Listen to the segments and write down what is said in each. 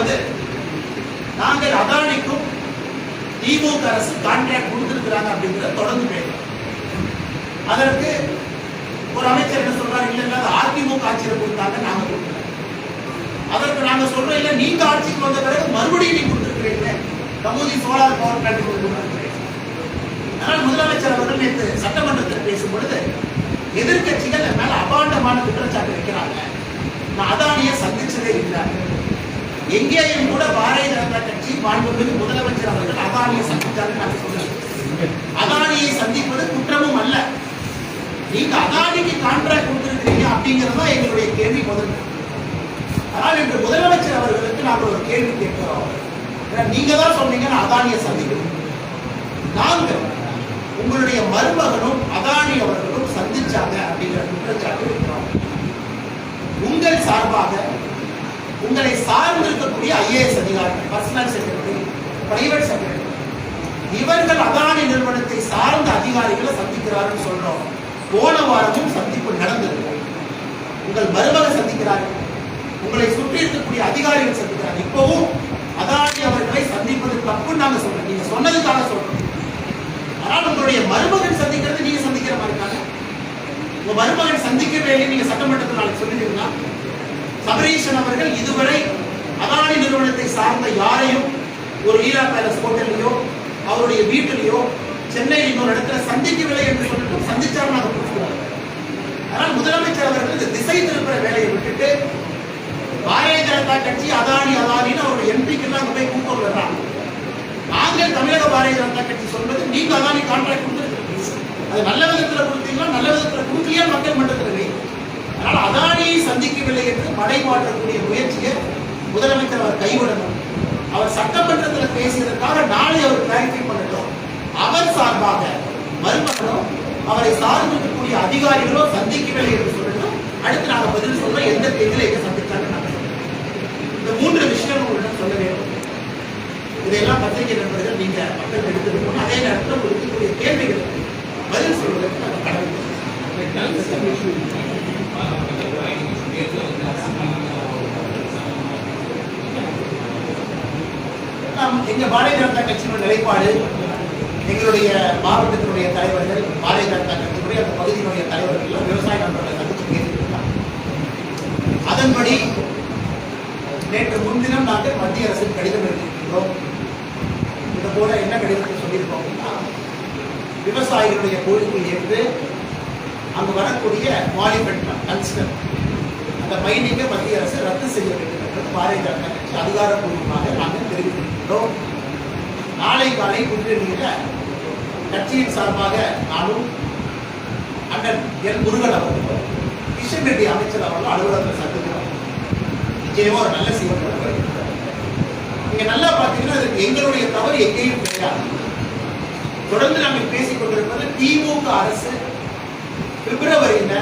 அதாவது நாங்கள் அதானிக்கும் திமுக அரசு கான்ட்ராக்ட் கொடுத்திருக்கிறாங்க அப்படிங்கிறத தொடர்ந்து பேசுறோம். அதற்கு ஒரு அமைச்சர் என்ன சொல்றாரு? இல்ல இல்ல அது அதிமுக ஆட்சியில் கொடுத்தாங்க நாங்க கொடுக்கல. அதற்கு நாங்க சொல்றோம் இல்ல நீங்க ஆட்சிக்கு வந்த பிறகு மறுபடியும் நீ கொடுத்திருக்கிறீங்க. கமுதி சோலார் பவர் பிளான்ட் கொடுத்திருக்கிறீங்க. ஆனால் முதலமைச்சர் அவர்கள் நேற்று சட்டமன்றத்தில் பேசும் பொழுது எதிர்க்கட்சிகள் மேல அபாண்டமான குற்றச்சாட்டு வைக்கிறாங்க. நான் அதானியை சந்திச்சதே இல்லை. எங்கேயும் கூட பாரதிய ஜனதா கட்சி மாண்புமிகு முதலமைச்சர் அவர்கள் அதானியை சந்தித்தார் நான் சொல்றேன் அதானியை சந்திப்பது குற்றமும் அல்ல. நீங்க அதானிக்கு கான்ட்ராக்ட் கொடுத்திருக்கிறீங்க அப்படிங்கிறதா தான் எங்களுடைய கேள்வி முதல். ஆனால் இன்று முதலமைச்சர் அவர்களுக்கு நாங்கள் ஒரு கேள்வி கேட்கிறோம். ஏன்னா நீங்க தான் சொன்னீங்க நான் அதானியை சந்திக்கணும். நாங்கள் உங்களுடைய மருமகனும் அதானி அவர்களும் சந்திச்சாங்க அப்படிங்கிற குற்றச்சாட்டு இருக்கிறோம். உங்கள் சார்பாக உங்களை சார்ந்து இருக்கக்கூடிய ஐஏஎஸ் அதிகாரிகள் பர்சனல் செக்ரட்டரி பிரைவேட் செக்ரட்டரி இவர்கள் அதானி நிறுவனத்தை சார்ந்த அதிகாரிகளை சந்திக்கிறார்கள் சொல்றோம். போன வாரமும் சந்திப்பு நடந்தது. உங்கள் மருமக சந்திக்கிறார்கள் உங்களை சுற்றி இருக்கக்கூடிய அதிகாரிகள் சந்திக்கிறார்கள் இப்பவும் அதானி அவர்களை சந்திப்பது தப்புன்னு நாங்க சொல்றோம். நீங்க சொன்னதுக்காக சொல்றோம். ஆனால் உங்களுடைய மருமகன் சந்திக்கிறது நீங்க சந்திக்கிற மாதிரி தானே? உங்க மருமகன் சந்திக்க இல்லை நீங்க சட்டமன்றத்தில் நாளைக்கு சொல்லிட்டீங்கன்னா சபரீஷன் அவர்கள் இதுவரை அதானி நிறுவனத்தை சார்ந்த யாரையும் ஒரு லீலா பேலஸ் ஹோட்டல்லையோ அவருடைய வீட்டிலையோ சென்னையில் இன்னொரு இடத்துல சந்திக்கவில்லை என்று சொல்லிட்டு சந்திச்சாலும் நாங்கள் கொடுக்கிறோம் ஆனால் முதலமைச்சர் அவர்கள் இந்த திசை திருப்புற வேலையை விட்டுட்டு பாரதிய ஜனதா கட்சி அதானி அதானின்னு அவருடைய எம்பிக்கு எல்லாம் போய் கூப்பிட்டு வர்றாங்க. நாங்கள் தமிழக பாரதிய ஜனதா கட்சி சொல்வது நீங்க அதானி கான்ட்ராக்ட் கொடுத்துருக்கீங்க அது நல்ல விதத்துல கொடுத்தீங்களா நல்ல விதத்துல கொடுக்கலையா மக்கள் மன்றத்தில்? ஆனால் அதானியை சந்திக்கவில்லை என்று மடை மாற்றக்கூடிய முயற்சியை முதலமைச்சர் அவர் கைவிடணும். அவர் சட்டமன்றத்தில் பேசியதற்காக நாளை அவர் கிளாரிஃபை பண்ணட்டும். அவர் சார்பாக மருமகனும் அவரை சார்ந்து இருக்கக்கூடிய அதிகாரிகளோ சந்திக்கவில்லை என்று சொல்லட்டும். அடுத்து நாங்கள் பதில் சொல்றோம் எந்த தேதியில் எங்க சந்தித்தாங்க இந்த மூன்று விஷயம் உங்களிடம் சொல்ல வேண்டும். இதையெல்லாம் பத்திரிகை நண்பர்கள் நீங்க மக்கள் எடுத்துக்கணும். அதே நேரத்தில் உங்களுக்கு இருக்கக்கூடிய கேள்விகள் பதில் சொல்வதற்கு நாங்கள் கடமை. நாம் எங்க பாரதிய ஜனதா கட்சியினுடைய நிலைப்பாடு எங்களுடைய மாவட்டத்தினுடைய தலைவர்கள் பாரதிய ஜனதா கட்சியினுடைய அந்த பகுதியினுடைய தலைவர்கள் விவசாய நண்பர்களை சந்திச்சு பேசியிருக்காங்க. அதன்படி நேற்று முன்தினம் நாங்கள் மத்திய அரசுக்கு கடிதம் எழுதியிருக்கிறோம். இது போல என்ன கடிதத்தை சொல்லியிருக்கோம் அப்படின்னா விவசாயிகளுடைய கோரிக்கை ஏற்று அங்கு வரக்கூடிய மாலிபெட் கல்ச்சர் அந்த மைனிங்கை மத்திய அரசு ரத்து செய்ய வேண்டும் என்று பாரதிய ஜனதா கட்சி அதிகாரப்பூர்வமாக நாங்கள் தெரிவித்திருக்கிறோம் நாளை காலை புதுடெல்லியில் கட்சியின் சார்பாக நானும் அண்ணன் என் முருகன் அவர்களும் கிஷன் ரெட்டி அமைச்சர் அவர்கள் அலுவலகத்தில் சந்திக்கிறோம். நிச்சயமாக ஒரு நல்ல செய்தி நீங்க நல்லா பார்த்தீங்கன்னா அது எங்களுடைய தவறு எங்கேயும் கிடையாது. தொடர்ந்து நாங்கள் பேசிக் கொண்டிருப்பது திமுக அரசு பிப்ரவரியில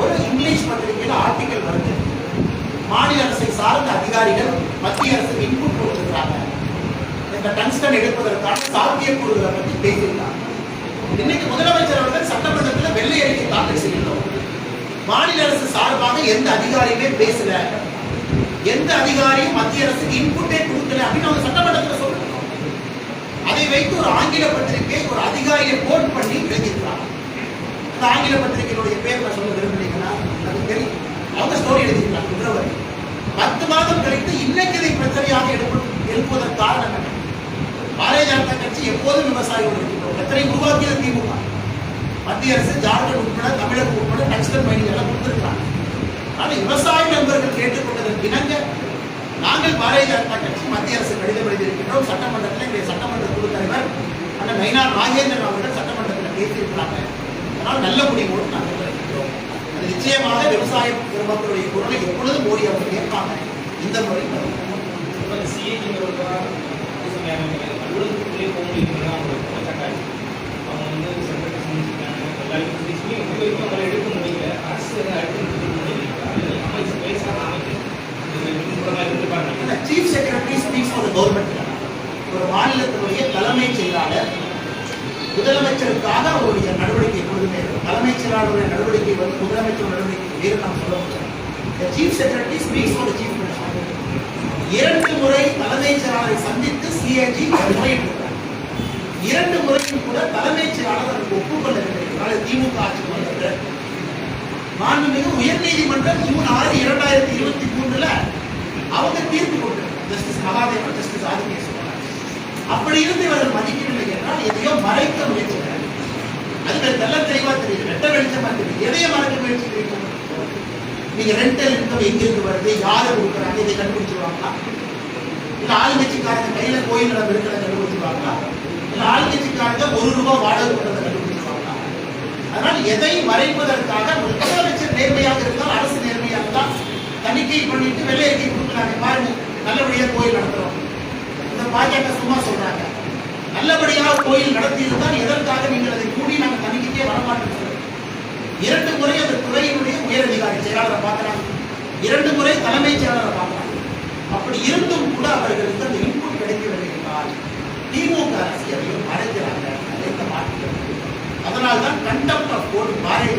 ஒரு இங்கிலீஷ் பத்திரிகையில் ஆர்டிக்கல் வருது. மாநில அரசை சார்ந்த அதிகாரிகள் மத்திய அரசுக்கு இன்புட் கொடுத்துருக்காங்க இந்த டங்ஸ்டன் எடுப்பதற்கான சாத்தியக்கூறுகளை பற்றி பேசியிருக்காங்க. இன்னைக்கு முதலமைச்சர் அவர்கள் சட்டமன்றத்தில் வெள்ளை அறிக்கை தாக்கல் செய்யணும் மாநில அரசு சார்பாக எந்த அதிகாரியுமே பேசல. எந்த அதிகாரியும் மத்திய அரசுக்கு இன்புட்டே கொடுக்கல அப்படின்னு அவங்க சட்டமன்றத்தில் சொல்லணும் அதை வைத்து ஒரு ஆங்கில பத்திரிகை ஒரு அதிகாரியை கோட் பண்ணி எழுதியிருக்கிறாங்க இந்த ஆங்கில பத்திரிகையினுடைய பேர் நான் சொல்ல விரும்புறீங்கன்னா அது தெரியும் அவங்க ஸ்டோரி எழுதியிருக்காங்க பிப்ரவரி. பத்து மாதம் கழித்து இன்னைக்கு இதை பிரச்சனையாக எழுப்பு எழுப்புவதற்கு காரணம் என்ன? பாரதிய ஜனதா கட்சி எப்போதும் விவசாயிகள் இருக்கிறோம் எத்தனை உருவாக்கியது திமுக? மத்திய அரசு ஜார்க்கண்ட் உட்பட தமிழகம் உட்பட டக்ஸ்டன் பயணிகள் எல்லாம் கொடுத்திருக்கிறாங்க ஆனால் விவசாய நண்பர்கள் கேட்டுக்கொண்டதற்கு இணங்க நாங்கள் பாரதிய ஜனதா கட்சி மத்திய அரசு கடிதம் எழுதியிருக்கின்றோம். சட்டமன்றத்தில் எங்களுடைய சட்டமன்ற குழு தலைவர் அண்ணன் நயினார் ராஜேந்திரன் அவர்கள் சட்டமன்றத்தில் பேசியிருக்கிறாங்க. அதனால் நல்ல முடிவோடு நாங்கள் இருக்கிறோம். அது நிச்சயமாக விவசாய பெருமக்களுடைய குரலை எப்பொழுதும் மோடி அவர்கள் கேட்பாங்க. இந்த முறை chief secretary speaks for government ஒரு மாநிலத்தினுடைய தலைமைச் செயலாளர் முதலமைச்சருக்காக இருக்கும் தலைமைச் நடவடிக்கை வந்து முதலமைச்சர் நடவடிக்கை வேறு நாம் சொல்ல முடியும் The chief secretary speaks for the chief minister. தலைமைச் செயலாளரை சந்தித்து சிஏஜி முறையிட்டிருக்கிறார் இரண்டு முறையும் கூட தலைமைச் செயலாளர் அதற்கு ஒப்புக்கொள்ளவில்லை. திமுக ஆட்சிக்கு வந்தது. மாண்புமிகு உயர்நீதிமன்றம் ஜூன் ஆறு இரண்டாயிரத்தி இருபத்தி மூணுல அவங்க தீர்ப்பு கொடுத்தாங்க ஜஸ்டிஸ் மகாதேவன் ஜஸ்டிஸ் ஆதிகேஸ்வரன் அப்படி இருந்து இவர்கள் மதிக்கவில்லை என்றால் எதையோ மறைக்க முயற்சி அதுக்கு நல்ல தெளிவா தெரியுது. வெட்ட வெளிச்சமா தெரியுது. எதையோ மறக்க முயற்சிக்கிறீங்க நீங்க ரெண்டல் இன்கம் எங்கிருந்து வருது? யாரு கொடுக்குறாங்க? இதை கண்டுபிடிச்சிருவாங்களா? இல்ல ஆளுங்கட்சிக்காரங்க கையில கோயில் நிலம் இருக்கிறத கண்டுபிடிச்சிருவாங்களா? இல்ல ஆளுங்கட்சிக்காரங்க ஒரு ரூபாய் வாடகை கொடுக்கறத கண்டுபிடிச்சிருவாங்களா? அதனால் எதை மறைப்பதற்காக முதலமைச்சர் நேர்மையாக இருந்தால் அரசு நேர்மையாக இருந்தால் தணிக்கை பண்ணிட்டு வெள்ளை கொடுக்குறாங்க. பாருங்க நல்லபடியா கோயில் நடத்துறோம். இந்த பாஜக சும்மா சொல்றாங்க. நல்லபடியாக கோயில் நடத்தி எதற்காக நீங்கள் அதை கூடி நாங்கள் தணிக்கைக்கே வரமாட்டோம்? இரண்டு முறை அந்த துறையினுடைய உயரதிகாரி செயலாளரை பார்க்கலாம் இரண்டு முறை தலைமைச் செயலாளரை பார்க்கலாம் அப்படி இருந்தும் கூட அவர்களுக்கு அந்த இன்புட் கிடைக்கவில்லை என்றால் திமுக அரசியலையும் மறைக்கிறாங்க அதை மாற்றுகிறது அதனால் தான் contempt of court Bharatiya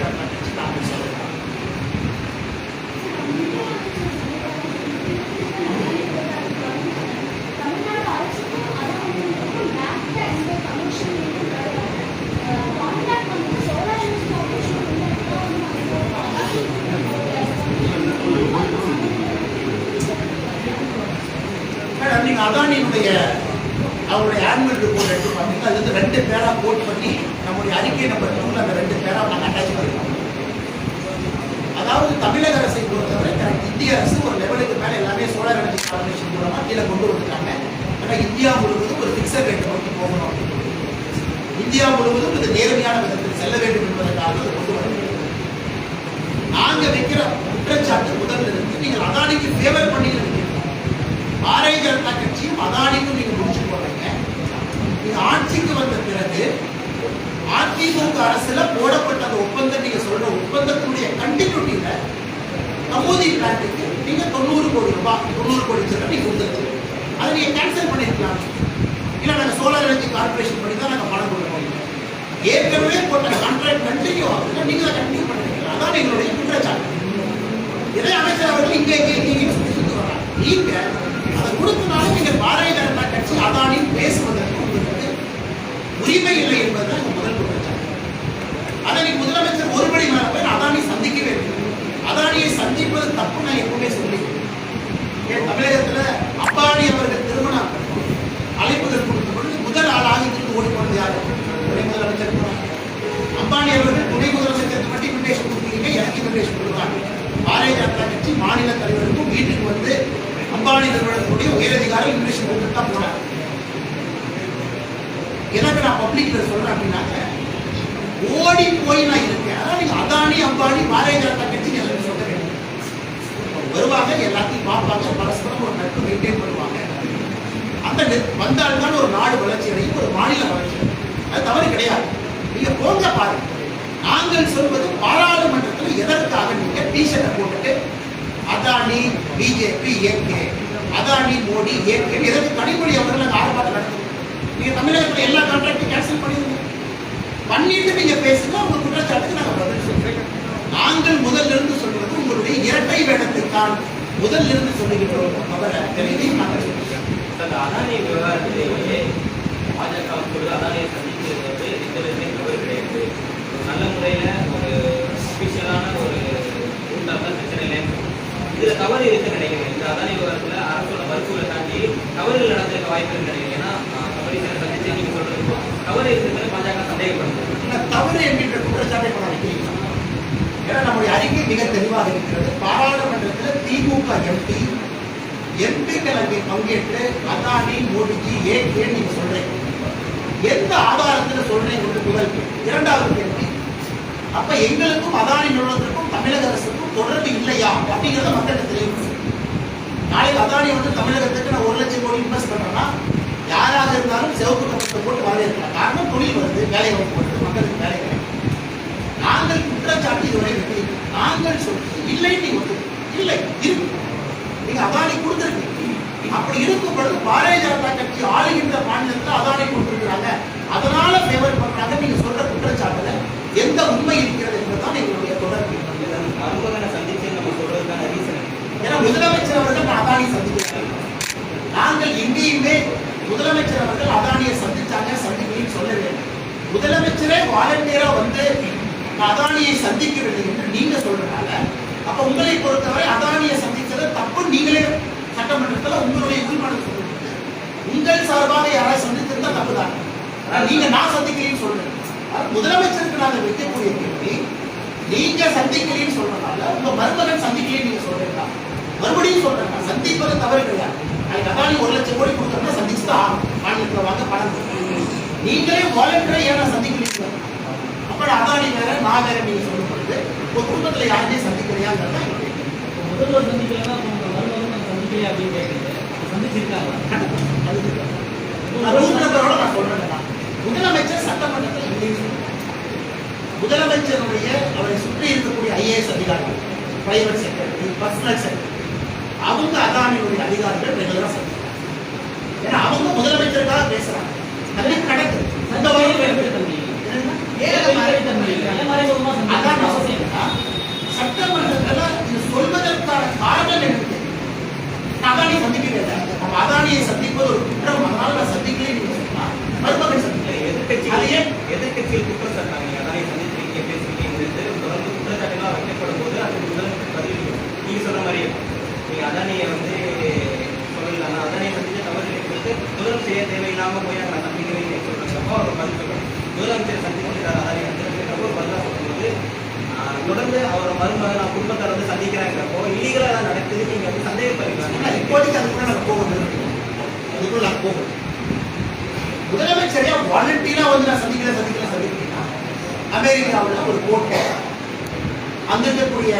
Ambani நிறுவனத்துடைய உயரதிகாரி இன்விடேஷன் கொடுத்து தான் போனாங்க எனக்கு நான் பப்ளிக்ல சொல்றேன் அப்படின்னாக்க ஓடி போய் நான் இருக்கேன். அதான் நீங்க அதானி அம்பானி பாரதிய ஜனதா கட்சி எனக்கு சொல்ல வேண்டும் வருவாங்க எல்லாத்தையும் பார்ப்பாங்க பரஸ்பரம் ஒரு நட்பு மெயின்டைன் பண்ணுவாங்க. அந்த வந்தால்தான் ஒரு நாடு வளர்ச்சி அடையும் ஒரு மாநில வளர்ச்சி அது தவறு கிடையாது. நீங்க போங்க பாருங்க. நாங்கள் சொல்வது பாராளுமன்றத்தில் எதற்காக நீங்க டிஷர்ட்டை போட்டுட்டு Adani BJP A K Adani Modi ஏற்கனவே எதற்கு கனிமொழி அவர்கள் அந்த ஆர்ப்பாட்டம் நடத்தும் நீங்க தமிழகத்துல எல்லா கான்ட்ராக்டையும் கேன்சல் பண்ணிடுங்க. பண்ணிட்டு நீங்க பேசுங்க உங்க குற்றச்சாட்டுக்கு நாங்க பதில் சொல்றேன் நாங்கள் முதல்ல இருந்து சொல்வது உங்களுடைய இரட்டை வேடத்தைத்தான் முதல்ல இருந்து சொல்லுகின்றோம். தவிர தெளிவையும் நாங்கள் சொல்லுகிறோம் அந்த அதானி விவகாரத்திலேயே பாஜக சொல்றது அதானியை சந்திக்கிறது வந்து எந்த விதமே தவறு கிடையாது ஒரு நல்ல முறையில ஒரு அபிஷியலான ஒரு கூட்டம் தான் பிரச்சனை இல்லைன்னு இதுல தவறு இருக்குன்னு நினைக்கிறேன் இந்த அதானி விவகாரத்துல அரசோட மருத்துவரை தாண்டி தவறுகள் நடந்திருக்க வாய்ப்பு இருக்குன்னு நினைக்கிறேன் ஏன்னா கபடிசனை சந்திச்சு நீங்க சொல்றது தவறு இருக்குன்னு பாஜக சந்தேகப்படுது இந்த தவறு என்கின்ற குற்றச்சாட்டை இப்ப நான் வைக்கிறீங்களா? ஏன்னா நம்முடைய அறிக்கை மிக தெளிவாக இருக்கிறது. பாராளுமன்றத்தில் திமுக எம்பி எம்பிக்கள் அங்கே பங்கேற்று அதானி மோடிஜி ஏன் நீங்க சொல்றீங்க? எந்த ஆதாரத்துல சொல்றீங்க என்று முதல்? இரண்டாவது கேள்வி அப்ப எங்களுக்கும் அதானி நிறுவனத்திற்கும் தமிழக அரசுக்கும் தொடர்பு இல்லையா? அப்படிங்கிறத மக்களுக்கு தெரியும். நாளைக்கு அதானி வந்து தமிழகத்துக்கு நான் ஒரு லட்சம் கோடி இன்வெஸ்ட் பண்றேன்னா யாராக இருந்தாலும் சிவப்பு கட்டத்தை போட்டு வரவேற்கலாம் காரணம் தொழில் வருது வேலை வாய்ப்பு வருது மக்களுக்கு வேலை கிடைக்கும். நாங்கள் குற்றச்சாட்டு இதுவரை வெற்றி நாங்கள் சொல்றோம் இல்லை நீ இல்லை இருக்கு நீங்க அதானி கொடுத்துருக்கீங்க அப்படி இருக்கும் பொழுது பாரதிய ஜனதா கட்சி ஆளுகின்ற மாநிலத்தில் அதானி கொடுத்துருக்காங்க அதனால ஃபேவர் பண்றாங்க. நீங்க சொல்ற குற்றச்சாட்டுல எந்த உண்மை இருக்கிறது என்பதுதான் எங்களுடைய தொடர்பு சந்திச்சு நம்ம சொல்றதுக்கான ரீசன் ஏன்னா முதலமைச்சர் அவர்கள் அதானியை சந்திக்கிறாங்க நாங்கள் எங்கேயுமே முதலமைச்சர் அவர்கள் அதானியை சந்திச்சாங்க சந்திக்கணும்னு சொல்லவே முதலமைச்சரே வாலண்டியரா வந்து அதானியை சந்திக்கிறது என்று நீங்க சொல்றதுனால அப்ப உங்களை பொறுத்தவரை அதானியை சந்திச்சது தப்பு. நீங்களே சட்டமன்றத்துல உங்களுடைய உரிமையை சொல்லுங்க உங்கள் சார்பாக யாராவது சந்தித்திருந்தா தப்பு தான் நீங்க நான் சந்திக்கிறேன்னு சொல்றேன். முதலமைச்சருக்கு நாங்க வைக்கக்கூடிய கேள்வி நீங்க சந்திக்கிறேன்னு சொல்றதுனால உங்க மருமகன் சந்திக்கலைன்னு நீங்க சொல்றீங்களா? மறுபடியும் சொல்றேன் சந்திப்பது தவறு கிடையாது. அதுக்கு அதானி ஒரு லட்சம் கோடி கொடுத்தோம்னா சந்திச்சுதான் ஆகணும். மாநிலத்தில் வாங்க பணம் நீங்களே வாலண்டரை ஏன் நான் அப்புறம் அதானி வேற நான் வேற நீங்க சொல்லும் பொழுது உங்க குடும்பத்துல யாருமே சந்திக்கலையாங்கிறத. முதல்வர் சந்திக்கலன்னா சந்திக்கலையே அப்படின்னு கேட்குறது சந்திச்சிருக்காங்க. நம்பரோட நான் சொல்றேன். முதலமைச்சர் சட்டமன்றத்தில் சொல்றேன். முதலமைச்சருடைய அவரை சுற்றி இருக்கக்கூடிய ஐஏஎஸ் அதிகாரிகள் பிரைவேட் செக்ரட்டரி பர்சனல் செக்ரட்டரி அவங்க அதானியுடைய அதிகாரிகள் ரெகுலரா சந்திக்கிறாங்க. ஏன்னா அவங்க முதலமைச்சருக்காக பேசுறாங்க. அதெல்லாம் நடக்குது அந்த வகையில் வெளிப்படைத்தன்மை அதான் இது சொல்வதற்கான காரணம் எனக்கு நான் அதானியை நம்ம அதானியை சந்திப்பது ஒரு குற்றம் அதனால நான் நீங்க சொன்னா மருமகன் சந்திக்கல எதிர்கட்சி எதிர்கட்சியில் குற்றம் அதான் பேசுறீங்க தொடர்ந்து குற்றச்சாட்டுலாம் வைக்கப்படும் போது அது முதலமைச்சர் பதில் நீங்க சொல்ற மாதிரி நீங்க அதானியை வந்து சொல்லலாம். அதானியை சந்திச்ச தவறு இருக்கிறது செய்ய தேவையில்லாமல் போய் அங்க நம்பிக்கை சொல்றப்போ அவர் பதில் சொல்றாரு முதலமைச்சர் சந்திச்சிருக்காரு அதானி சந்திச்சிருக்கப்போ ஒரு பதிலாக சொல்லும்போது தொடர்ந்து அவர் மருமகன் நான் குடும்பத்தார் வந்து சந்திக்கிறாங்கிறப்போ இல்லீகலாக தான் நடக்குது நீங்கள் வந்து ஆனா சந்தேகப்படுறீங்க இப்போதைக்கு அதுக்குள்ள நாங்க போகணும் அதுக்குள்ள நான் போகணும் முதலமைச்சரையா வாலண்டியரா வந்து நான் சந்திக்கல சந்திக்கல சந்திக்கிறீங்கன்னா அமெரிக்காவில் ஒரு கோர்ட் அங்க இருக்கக்கூடிய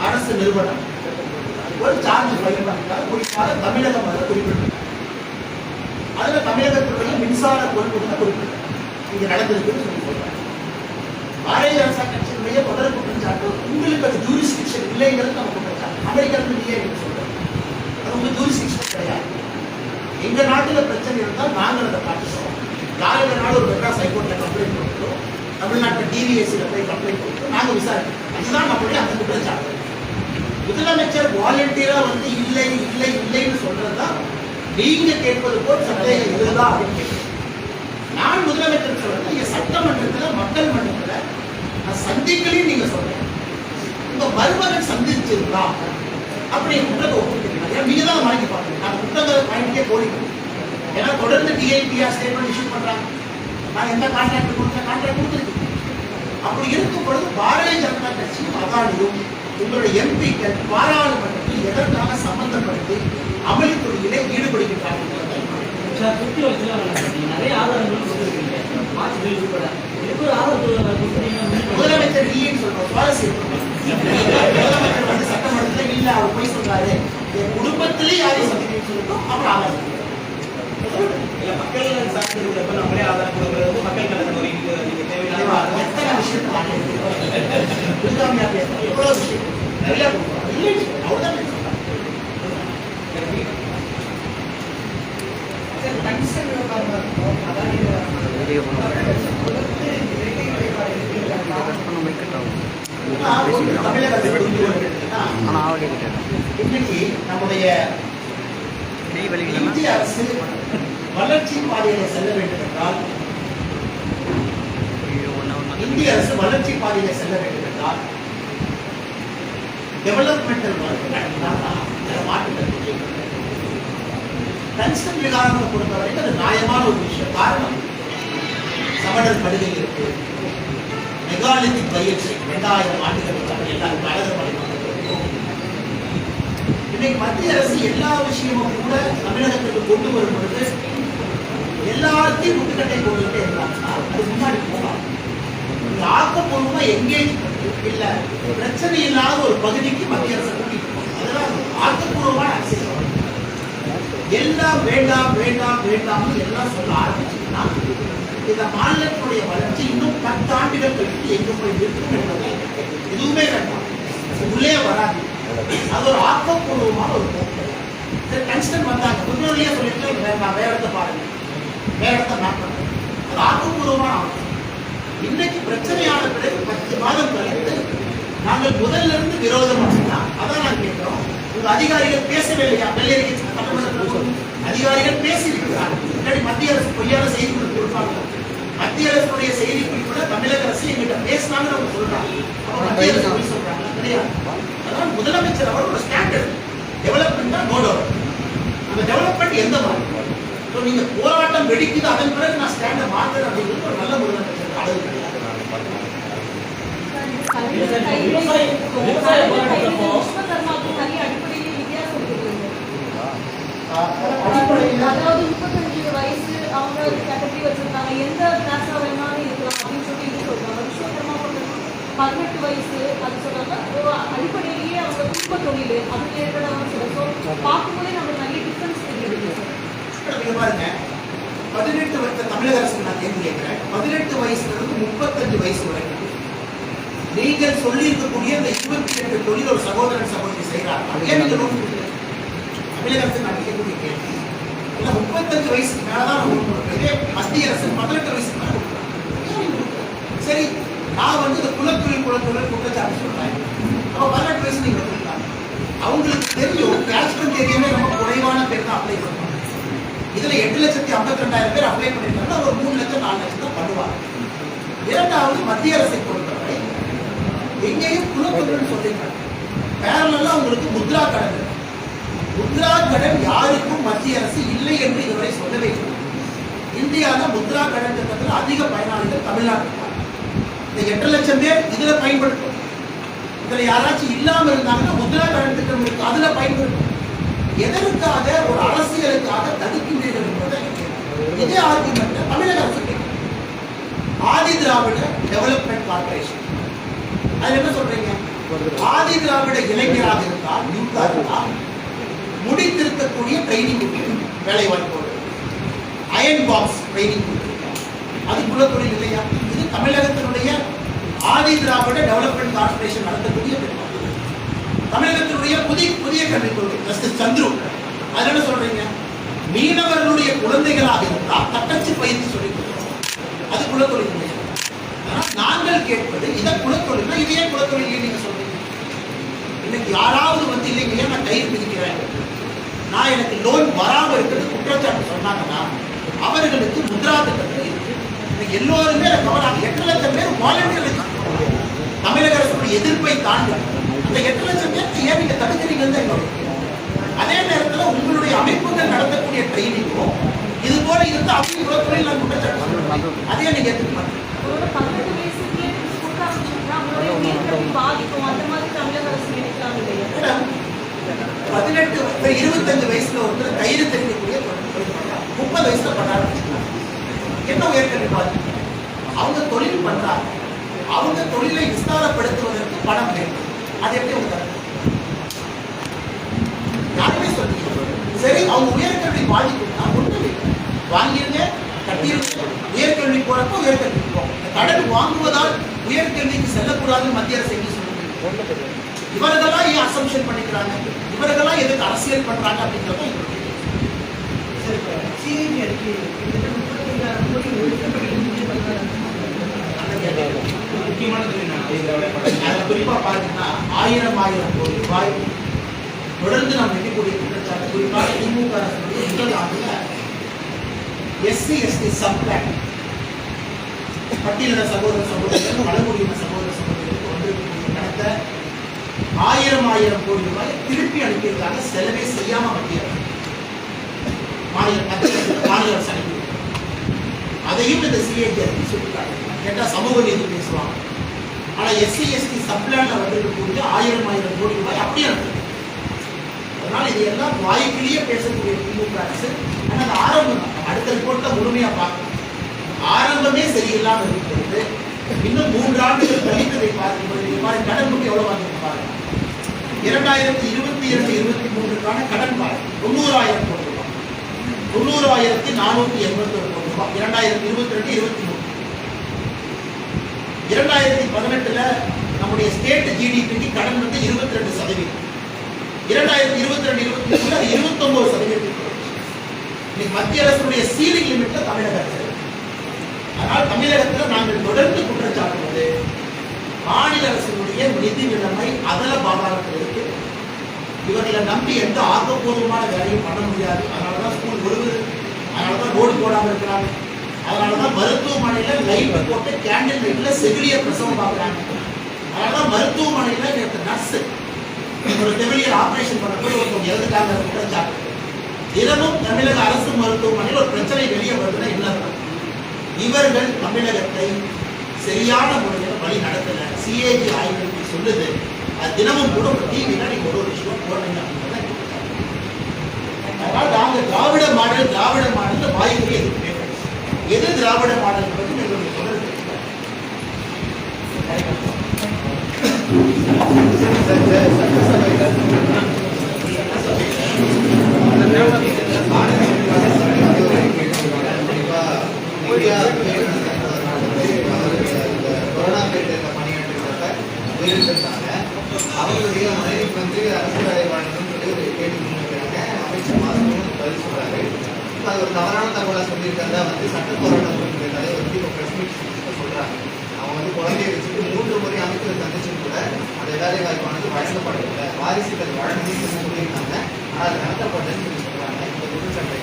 அரசு நிறுவனம். ஒரு சார்ஜ் ஃபைல் பண்ணிட்டாங்க குறிப்பாக தமிழகம் அதை குறிப்பிட்டு அதுல தமிழகத்துடைய மின்சார கொள்கை குறிப்பிட்டிருக்காங்க இங்க நடந்திருக்குன்னு சொல்லி சொல்றாங்க. பாரதிய ஜனதா கட்சியினுடைய தொடர் குற்றச்சாட்டு உங்களுக்கு அது ஜூரிஸ்டிக்ஷன் இல்லைங்கிறது நம்ம குற்றச்சாட்டு அமெரிக்காவுக்கு இல்லையே என்று சொல்றோம் அது உங்க ஜூரிஸ்டிக்ஷன் கிடையாது. எங்க நாட்டுல பிரச்சனை இருந்தால் நாங்கள் அதை காட்டுறோம் யார் நாள் ஒரு மெட்ராஸ் ஹைகோர்ட்ல கம்ப்ளைண்ட் கொடுத்தோம் தமிழ்நாட்டு டிவிஎஸ்சியில் போய் கம்ப்ளைண்ட் கொடுத்தோம் நாங்கள் விசாரிக்கிறோம். அதுதான் நம்மளுடைய அந்த குற்றச்சாட்டு முதலமைச்சர் வாலண்டியரா வந்து இல்லை இல்லை இல்லைன்னு சொல்றதுதான் நீங்க கேட்பது போல் சந்தேகம் இதுதான் அப்படின்னு நான் முதலமைச்சர் சொல்றேன் நீங்க சட்டமன்றத்துல மக்கள் மன்றத்துல நான் சந்திக்கலையும் நீங்க சொல்றேன் உங்க மருமகன் சந்திச்சிருந்தா அப்படி குற்றத்தை ஒப்புக்கிறீங்க ஏன்னா நீங்க தான் வாங்கி பார்க்கணும்? நான் குற்றங்களை வாங்கிட்டே போடிக்கணும் ஏன்னா தொடர்ந்து டிஐபிஆர் ஸ்டேட்மெண்ட் இஷ்யூ பண்றாங்க. நான் எந்த கான்ட்ராக்ட் கொடுத்த கான்ட்ராக்ட் கொடுத்துருக்கேன் அப்படி இருக்கும் பொழுது பாரதிய ஜனதா கட்சியும் அதானியும் உங்களுடைய எம்பிக்கள் பாராளுமன்றத்தில் எதற்காக சம்பந்தப்படுத்தி அமளித்துறையிலே ஈடுபடுகின்றார்கள் முதலமைச்சர் இல்லைன்னு சொல்றோம் முதலமைச்சர் வந்து சட்டமன்றத்தில் இல்ல அவர் போய் சொல்றாரு. என் குடும்பத்திலே யாரையும் சந்திக்கணும்னு சொல்லிட்டோம் அப்புறம் ஆதாரம் இல்ல மக்கள் சார்ந்து இருக்கிறப்ப நம்மளே ஆதாரம் கொடுக்கறது வந்து மக்கள் கடந்த ஒரு இது நீங்க தலைவா, தேவையில்லாத எத்தனை விஷயத்தை நான் கேட்கிறேன். புதுசாமியா பேசுறேன். எவ்வளவு விஷயம் நிறைய கொடுக்குறோம். இல்லைன்னு சொல்றேன். அவர்தான் பேசுறாரு. நான் ஒரு தமிழகத்தை புரிந்து கொண்டிருக்கிறேன்னா, இன்னைக்கு நம்முடைய இந்திய அரசு வளர்ச்சி பாதையில செல்ல வேண்டும் என்றால் இந்திய அரசு வளர்ச்சி பாதையில செல்ல வேண்டும் என்றால் டெவலப்மெண்டல் மாற்றுகிறது டங்ஸ்டன் விகாரத்தை பொறுத்த வரைக்கும் அது நியாயமான ஒரு விஷயம் காரணம் சமணர் படுகை இருக்கு. மெகாலித்திக் பயிற்சி ரெண்டாயிரம் ஆண்டுகளுக்கு அப்படி எல்லாம் இன்னைக்கு மத்திய அரசு எல்லா விஷயமும் கூட தமிழகத்துக்கு கொண்டு வரும் பொழுது எல்லாத்தையும் முட்டுக்கட்டை போட்டுக்கிட்டே இருந்தாங்கன்னா அது முன்னாடி போகலாம். ஆக்கப்பூர்வமா எங்கேஜ் இல்ல பிரச்சனை இல்லாத ஒரு பகுதிக்கு மத்திய அரசு கூட்டிட்டு போகணும் அதெல்லாம் ஆக்கப்பூர்வமான அரசியல் எல்லாம் வேண்டாம் வேண்டாம் வேண்டாம்னு எல்லாம் சொல்ல ஆரம்பிச்சீங்கன்னா இந்த மாநிலத்தினுடைய வளர்ச்சி இன்னும் பத்தாண்டுகள் கழித்து எங்க போய் இருக்கும் என்பதை எதுவுமே வேண்டாம். உள்ளே வராது. அது ஒரு ஆக்கப்பூர்வமான ஒரு போக்கு. சரி கன்ஸ்டன் வந்தாங்க. முன்னோடியே சொல்லிட்டு வேண்டாம் வேற இடத்த பாருங்க. வேற இடத்த மேப் பண்ணுங்க அது ஆக்கப்பூர்வமான ஆகும் இன்னைக்கு பிரச்சனையான பிறகு பத்து மாதம் கழித்து நாங்கள் முதல்ல இருந்து விரோதம் வச்சுதான் அதான் நாங்கள் கேட்கிறோம். உங்க அதிகாரிகள் பேசவே இல்லையா வெள்ளையறிக்கை அதிகாரிகள் பேசி இருக்கிறார்கள் மத்திய அரசு பொய்யான செய்தி கொடுத்து கொடுப்பாங்க. மத்திய அரசுடைய செய்தி குறிப்புல தமிழக அரசு எங்கிட்ட பேசினாங்கன்னு அவங்க சொல்றாங்க. மத்திய அரசு சொல்றாங்க. கிடையாது அதனால முதலமைச்சர் அவர் ஒரு ஸ்டாண்டர்ட் டெவலப்மெண்ட் தான் நோ அந்த டெவலப்மெண்ட் எந்த மாதிரி? So, நீங்க போராட்டம் வெடிக்குது அதன் பிறகு நான் ஸ்டாண்டை மாத்துறேன் அப்படிங்கிறது ஒரு நல்ல முதலமைச்சர் அளவு கிடையாது. விவசாய- போராட்டத்தப்போ- அடிப்படையில் அதாவது முப்பத்தஞ்சு வயசு அவங்க கேட்டகரி வச்சிருக்காங்க. எந்த கிளாஸா வேணாலும் இருக்கலாம் அப்படின்னு சொல்லி இது சொல்றாங்க. விஸ்வகர்மா பதினெட்டு வயசு அது சொல்றாங்க. அடிப்படையிலேயே அவங்க குடும்ப தொழில் அது ரிலேட்டடாக சொல்றோம் ஸோ பார்க்கும்போதே நமக்கு நிறைய டிஃப்ரென்ஸ் தெரியுது. பாருங்க. பதினெட்டு வயசு தமிழக அரசுக்கு நான் கேள்வி கேட்கிறேன். பதினெட்டு வயசுல இருந்து முப்பத்தஞ்சு வயசு வரைக்கும் நீங்கள் சொல்லி இருக்கக்கூடிய இந்த இருபத்தி எட்டு தொழில் ஒரு சகோதரன் சகோதரி செய்கிறார்கள்? ஏன் தமிழக அரசு நான் இல்லை முப்பத்தஞ்சு வயசுக்கு மேலதான் நம்ம கொடுக்கணும். மத்திய அரசு பதினெட்டு வயசுக்கு மேலே சரி நான் வந்து இந்த குலத்தொழில் குலத்தொழில் குற்றச்சாட்டு சொல்றேன். அப்ப பதினெட்டு வயசு நீங்க அவங்களுக்கு தெரியும் கேஷ்மன் தெரியுமே ரொம்ப குறைவான பேர் தான் அப்ளை பண்ணுவாங்க. இதுல எட்டு லட்சத்தி ஐம்பத்தி ரெண்டாயிரம் பேர் அப்ளை பண்ணிருக்காங்க ஒரு மூணு லட்சம் நாலு லட்சம் தான் பண்ணுவாங்க. இரண்டாவது மத்திய அரசை பொறுத்தவரை எங்கேயும் குலத்தொழில் சொல்லிருக்காங்க பேரலாம் உங்களுக்கு முத்ரா கடன் இருக்கு. முத்ரா கடன் யாருக்கும் மத்திய அரசு இல்லை என்று இதுவரை சொல்லவே இல்லை. இந்தியாவில் முத்ரா கடன் திட்டத்தில் அதிக பயனாளிகள் தமிழ்நாட்டில் இந்த எட்டு லட்சம் பேர் இதுல பயன்படுத்தும். இதுல யாராச்சும் இல்லாம இருந்தாங்கன்னா முத்ரா கடன் திட்டம் இருக்கு அதுல பயன்படுத்தும். எதற்காக ஒரு அரசியலுக்காக தடுக்கின்றீர்கள் என்பதை இதே ஆர்குமெண்ட் தமிழக அரசு ஆதி திராவிட டெவலப்மெண்ட் கார்பரேஷன் அது என்ன சொல்றீங்க? ஆதி திராவிட இளைஞராக இருந்தால் நீங்க இருந்தால் முடித்திருக்கக்கூடிய ட்ரைனிங் வேலை வாய்ப்போடு அயன் பாக்ஸ் ட்ரைனிங் அது குலத்தொழில் இல்லையா? இது தமிழகத்தினுடைய ஆதி திராவிட டெவலப்மெண்ட் கார்பரேஷன் நடத்தக்கூடிய தமிழகத்தினுடைய புதிய புதிய கல்விக் கொள்கை ஜஸ்டிஸ் சந்துரு. அது என்ன சொல்றீங்க? மீனவர்களுடைய குழந்தைகளாக இருந்தால் தட்டச்சு பயிற்சி சொல்லிக் கொடுக்கிறோம் அது குலத்தொழில் இல்லையா? நாங்கள் கேட்பது இதை குலத்தொழில்னா இதையே குலத்தொழில் நீங்க சொல்றீங்க. இன்னைக்கு யாராவது வந்து இல்லைங்க நான் கயிறு மிதிக்கிறேன் நான் எனக்கு லோன் வராம இருக்கிறது குற்றச்சாட்டு சொன்னாங்கன்னா அவர்களுக்கு முத்ரா திட்டத்தில் இருக்கு. எல்லோருமே அதை கவனம் எட்டு லட்சம் பேர் வாலண்டியர் தமிழக அரசுடைய எதிர்ப்பை தாண்டி. அந்த எட்டு லட்சம் பேருக்கு ஏன் நீங்க தடுக்கிறீங்கன்னு தான். அதே நேரத்துல உங்களுடைய அமைப்புகள் நடத்தக்கூடிய ட்ரைனிங்கும் இது போல இருந்து அவங்க குலத்தொழில் நான் குற்றச்சாட்டு. அதையே நீங்க அவங்களுடைய உயர்கல்வி பாதிக்கும்? அந்த மாதிரி தமிழக அரசு நினைக்கலாம் இல்லையா பதினெட்டு இருபத்தஞ்சு வயசுல ஒருத்தர் கயிறு தெரிவிக்கக்கூடிய முப்பது வயசுல பண்ணாரு என்ன உயர்கல்வி பாதிப்பு அவங்க தொழில் பண்றாங்க. அவங்க தொழிலை விஸ்தாரப்படுத்துவதற்கு பணம் வேண்டும். அது எப்படி அவங்க யாருமே சொல்லுங்க சரி அவங்க உயர்கல்வி பாதிக்கும்னா ஒண்ணு வாங்கிருங்க கட்டிருங்க. உயர்கல்வி போறப்ப உயர்கல்வி போகும் இந்த கடன் வாங்குவதால் உயர்கல்விக்கு செல்லக்கூடாதுன்னு மத்திய அரசு எங்கே சொல்லுங்க இவர்களெல்லாம் ஏன் அசம்ஷன் பண்ணிக்கிறாங்க? இவர்களெல்லாம் எதுக்கு அரசியல் பண்றாங்க அப்படிங்கிறத எங்களுக்கு முக்கியமான தொழில் நான் குறிப்பா பாத்தீங்கன்னா ஆயிரம் ஆயிரம் கோடி ரூபாய் தொடர்ந்து நாம் வைக்கக்கூடிய குற்றச்சாட்டு. குறிப்பாக திமுக அரசுடைய முதல் ஆண்டுல எஸ்சி எஸ்டி சப்ளான் பட்டியலின சகோதர சகோதரர்கள் பழங்குடியின சகோதர சகோதரர்களுக்கு வந்திருக்கக்கூடிய கணத்தை ஆயிரம் ஆயிரம் கோடி ரூபாய் திருப்பி அனுப்பியிருக்காங்க. செலவே செய்யாம மத்திய மாநில மாநில அரசு அனுப்பி அதையும் இந்த சிஐடி அறிக்கை கேட்டா சமூக நீதி பேசுவாங்க. ஆனா எஸ்சி எஸ்டி சப்ளான்ல வந்திருக்கக்கூடிய ஆயிரம் ஆயிரம் கோடி ரூபாய் அப்படியே இருக்கு அதனால இதையெல்லாம் வாய்க்கிலேயே பேசக்கூடிய திமுக அரசு ஆனா அது ஆரம்பம் தான் அடுத்த ரிப்போர்ட்டை முழுமையா பார்க்கணும். ஆரம்பமே சரியில்லாமல் இருக்கிறது இன்னும் மூன்று ஆண்டுகள் கழித்ததை பார்க்கும்போது இந்த மாதிரி கடன் மட்டும் எவ்வளவு வாங்கிட்டு பாருங்க. இரண்டாயிரத்தி இருபத்தி இரண்டு இருபத்தி மூன்றுக்கான கடன் பாருங்க தொண்ணூறாயிரம் கோடி ரூபாய். தொண்ணூறாயிரத்தி நானூத்தி எண்பத்தி ஒரு கோடி ரூபாய். இரண்டாயிரத்தி இருபத்தி ரெண்டு இருபத்தி மூணு இரண்டாயிரத்தி பதினெட்டுல நம்முடைய ஸ்டேட் ஜிடிபிக்கு கடன் வந்து இருபத்தி ரெண்டு சதவீதம். இரண்டாயிரத்தி இருபத்தி ரெண்டு இருபத்தி மூணுல அது இருபத்தொன்பது சதவீதத்துக்கு இன்னைக்கு மத்திய அரசுடைய சீலிங் லிமிட்ல தமிழக அரசு அதனால் தமிழகத்தில் நாங்கள் தொடர்ந்து குற்றச்சாட்டுவது மாநில அரசினுடைய நிதி நிலைமை அதல பாதாளத்தில் இருக்கு இவர்களை நம்பி எந்த ஆக்கப்பூர்வமான வேலையும் பண்ண முடியாது. அதனாலதான் ஸ்கூல் விழுகுது. அதனாலதான் ரோடு போடாம இருக்கிறாங்க. அதனாலதான் மருத்துவமனையில லைட் போட்டு கேண்டில் லைட்ல செவிலிய பிரசவம் பார்க்குறாங்க. அதனாலதான் மருத்துவமனையில நேற்று நர்ஸ் ஒரு செவிலியர் ஆபரேஷன் பண்ணப்போ ஒருத்தவங்க இறந்துட்டாங்க குற்றச்சாட்டு தினமும் தமிழக அரசு மருத்துவமனையில் ஒரு பிரச்சனை வெளியே வருதுன்னா என்ன இவர்கள் தமிழகத்தை சரியான முறையில் வழி நடத்தலை சிஏஜி ஆய்வு சொல்லுது. அது தினமும் கூட ஒரு டிவினா நீங்க ஒரு ஒரு விஷயம் போடுறீங்க அப்படின்றத எனக்கு தெரியாது. நாங்க திராவிட மாடல் திராவிட மாடல் வாய்ப்பு எதுக்கு எது திராவிட மாடல் பற்றி எங்களுடைய தொடர்பு கொரோனா பீரியட்ல பணியாற்றிருந்தப்ப உயிரிழந்திருந்தாங்க அவங்களுடைய மனைவிக்கு வந்து அரசு வேலை வழங்கணும்னு சொல்லி ஒரு கேள்வி முன்வைக்கிறாங்க அமைச்சர் மாசமும் பதில் சொல்றாரு அது ஒரு தவறான தகவலை சொல்லியிருக்கிறதா வந்து சட்ட போராட்டத்தினுடைய தலைவர் வந்து இப்போ பிரஸ் மீட் சொல்றாங்க அவங்க வந்து குழந்தையை வச்சுட்டு மூன்று முறை அமைச்சர் சந்திச்சும் கூட அந்த வேலை வாய்ப்பானது வழங்கப்படவில்லை வாரிசுகள் வழங்கணும்னு சொல்லி சொல்லியிருந்தாங்க ஆனால் அது நடத்தப்பட்டதுன்னு சொல்லி சொல்றாங்க இந்த குற்றச்சாட்டை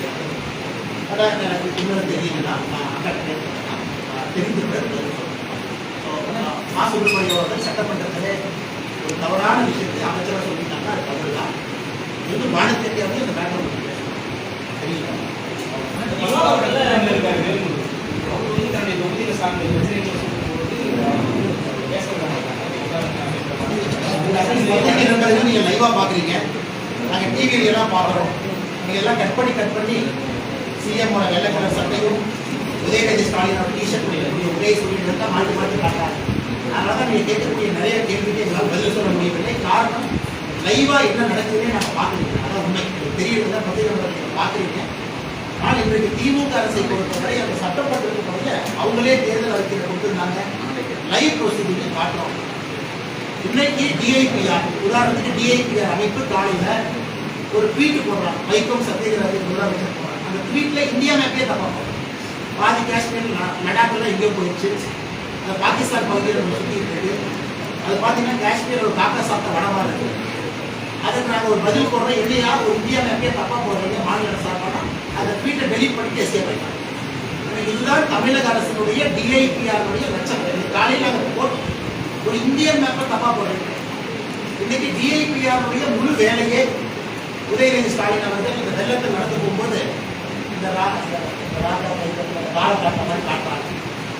அதான் எனக்கு இன்னொரு தெரியுதுன்னா நான் அக்கா கேட்கிறேன் தெரிந்து மா சுப்பிரமணியம் அவர்கள் சட்டமன்றத்திலே ஒரு தவறான விஷயத்தை அமைச்சராக சொல்லிட்டாங்க அது தவறு தான் இது மாநிலத்திலேயே அந்த மேட்டர் சரிங்களா தன்னுடைய தொகுதியில சார்ந்த நீங்க லைவா பாக்குறீங்க நாங்க டிவியில எல்லாம் பாக்குறோம் நீங்க எல்லாம் கட் பண்ணி கட் பண்ணி சிஎம் வெள்ளை கலர் சட்டையும் உதயநிதி ஸ்டாலினோட டிஷர்ட் உதய சொல்லிட்டு இருந்தா மாற்றி மாற்றி காட்டாரு அதனால தான் நீங்க கேட்கக்கூடிய நிறைய கேள்விக்கு எங்களால் பதில் சொல்ல முடியவில்லை. காரணம் லைவா என்ன நடக்குதுன்னு நான் பாக்குறீங்க அதான் உண்மை. உங்களுக்கு தான் பத்திரிகை நண்பர்கள் பாக்குறீங்க ஆனால் இன்றைக்கு திமுக அரசை பொறுத்தவரை அந்த சட்டப்பட்டத்தை பிறகு அவங்களே தேர்தல் அறிக்கையில் கொடுத்துருந்தாங்க. லைவ் ப்ரொசீடிங்கை காட்டுறோம். இன்னைக்கு டிஐபிஆர் உதாரணத்துக்கு டிஐபிஆர் அமைப்பு காலையில் ஒரு ட்வீட் போடுறாங்க. வைக்கம் சத்யகிராஜ் முதலமைச்சர் போடுறாங்க அந்த ட்வீட்ல இந்தியா மேப்பே தப்பா பாதி காஷ்மீர் லடாக்கெல்லாம் லடாக்ல எங்கேயோ போயிடுச்சு அது பாகிஸ்தான் பகுதியில் நம்ம சுற்றி இருக்குது. அது பார்த்தீங்கன்னா காஷ்மீர் ஒரு காக்கா சாப்பிட்ட வடமா இருக்கு. அதுக்கு நாங்கள் ஒரு பதில் போடுறோம் இல்லையா ஒரு இந்தியா மேப்பே தப்பாக போடுறீங்க மாநில சாப்பாடு அதை வீட்டை டெலிட் பண்ணிட்டு எஸ்கேப் எனக்கு இதுதான் தமிழக அரசினுடைய டிஐபிஆருடைய லட்சம். காலையில் அந்த போட்டு ஒரு இந்தியன் மேப்பை தப்பாக போடுறீங்க இன்னைக்கு டிஐபிஆருடைய முழு வேலையே உதயநிதி ஸ்டாலின் அவர்கள் இந்த வெள்ளத்தில் நடந்து போகும்போது இந்த ரா- இந்த மைக்கத்துல கால மாதிரி காட்டுறாங்க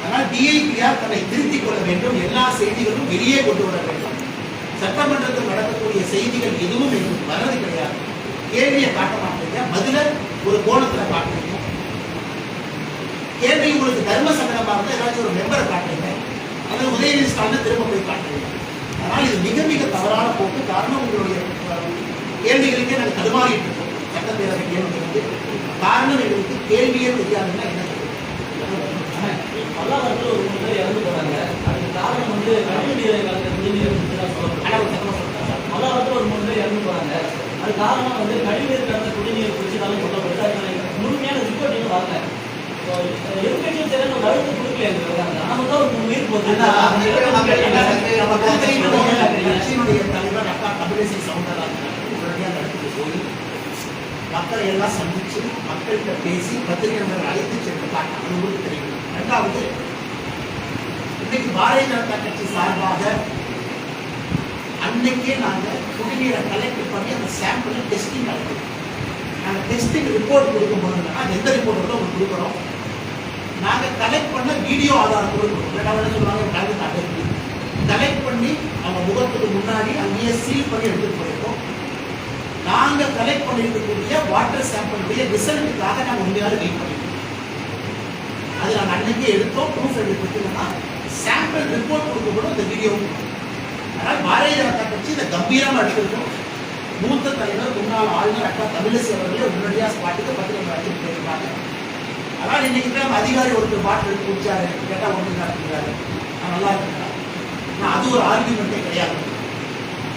அதனால் டிஐபிஆர் தன்னை திருத்திக் கொள்ள வேண்டும். எல்லா செய்திகளும் வெளியே கொண்டு வர வேண்டும். சட்டமன்றத்தில் நடக்கக்கூடிய செய்திகள் எதுவும் எங்களுக்கு வர்றது கிடையாது. கேள்வியை காட்ட மாட்டீங்க. பதில ஒரு கோணத்துல காட்டுறீங்க. கேள்வி உங்களுக்கு தர்ம சங்கடமா இருந்தால் ஏதாச்சும் ஒரு மெம்பரை காட்டுறீங்க. அல்லது உதயநிதி ஸ்டாலின் திரும்ப போய் காட்டுறீங்க. ஆனால் இது மிக மிக தவறான போக்கு. காரணம் உங்களுடைய கேள்விகளுக்கே நாங்கள் தடுமாறிட்டு இருக்கோம். சட்டப்பேரவை கேள்விகளுக்கு காரணம் எங்களுக்கு கேள்வியே தெரியாதுன்னா என்ன காரணம் வந்து கழிவுநீர் கலந்த குடிநீர் குடிச்சதாலும் சொல்லப்படுது அதுக்கான முழுமையான ரிப்போர்ட் இன்னும் வரல இப்போ, சரி ஒரு அழுத்தம் கொடுக்கல எங்க ஆனா தான் ஒரு உயிர் போகுது கட்சியினுடைய தலைவர் அக்கா தமிழிசை சவுந்தரராஜன் போய் மக்களை எல்லாம் சந்திச்சு மக்கள்கிட்ட பேசி பத்திரிகையாளர்கள் அழைத்து சென்று காட்டினாங்க உங்களுக்கு தெரியும். ரெண்டாவது இன்னைக்கு பாரதிய ஜனதா கட்சி சார்பாக அன்னைக்கே நாங்க குடிநீரை கலெக்ட் பண்ணி அந்த சாம்பிளை டெஸ்டிங் நடத்துறோம் நாங்கள் டெஸ்டிங் ரிப்போர்ட் கொடுக்கும் போது அது எந்த ரிப்போர்ட் வந்து உங்களுக்கு கொடுக்குறோம் நாங்கள் கலெக்ட் பண்ண வீடியோ ஆதாரம் கொடுக்கணும். ரெண்டாவது சொல்லுவாங்க? கலந்து கலெக்ட் பண்ணி அவங்க முகத்துக்கு முன்னாடி அங்கேயே சீல் பண்ணி எடுத்துட்டு போயிருக்கோம் நாங்க கலெக்ட் பண்ணியிருக்கக்கூடிய வாட்டர் சாம்பிளுடைய ரிசல்ட்டுக்காக நாங்கள் உண்மையாக வெயிட் பண்ணிருக்கோம். அது நாங்கள் அன்னைக்கே எடுத்தோம் ப்ரூஃப் எடுத்துக்கிட்டோம்னா சாம்பிள் ரிப்போர்ட் கொடுக்கப்படும் இந்த வீடியோ அதனால் பாரதிய ஜனதா கட்சி இதை கம்பீரமாக எடுத்திருக்கோம். மூத்த தலைவர் முன்னாள் ஆளுநர் அக்கா தமிழிசை அவர்களே உடனடியாக ஸ்பாட்டுக்கு பத்திரிகை அழைச்சிட்டு போயிருப்பாங்க ஆனால் இன்னைக்கு தான் அதிகாரி ஒருத்தர் பாட்டில் எடுத்து குடிச்சாரு கேட்டால் ஒன்று நடத்துகிறாரு நல்லா இருக்கிறார் அது ஒரு ஆர்குமெண்ட்டே கிடையாது.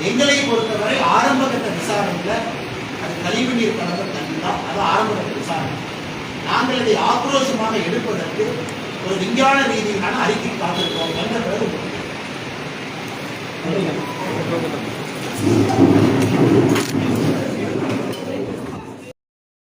எங்களை பொறுத்தவரை ஆரம்ப கட்ட விசாரணையில் அது கழிவு நீர் கலந்த தண்ணி தான். அது ஆரம்ப கட்ட விசாரணை. நாங்கள் இதை ஆக்ரோஷமாக எடுப்பதற்கு ஒரு விஞ்ஞான ரீதியிலான அறிக்கை காத்திருக்கோம் என்ற பிறகு சொல்லுங்க.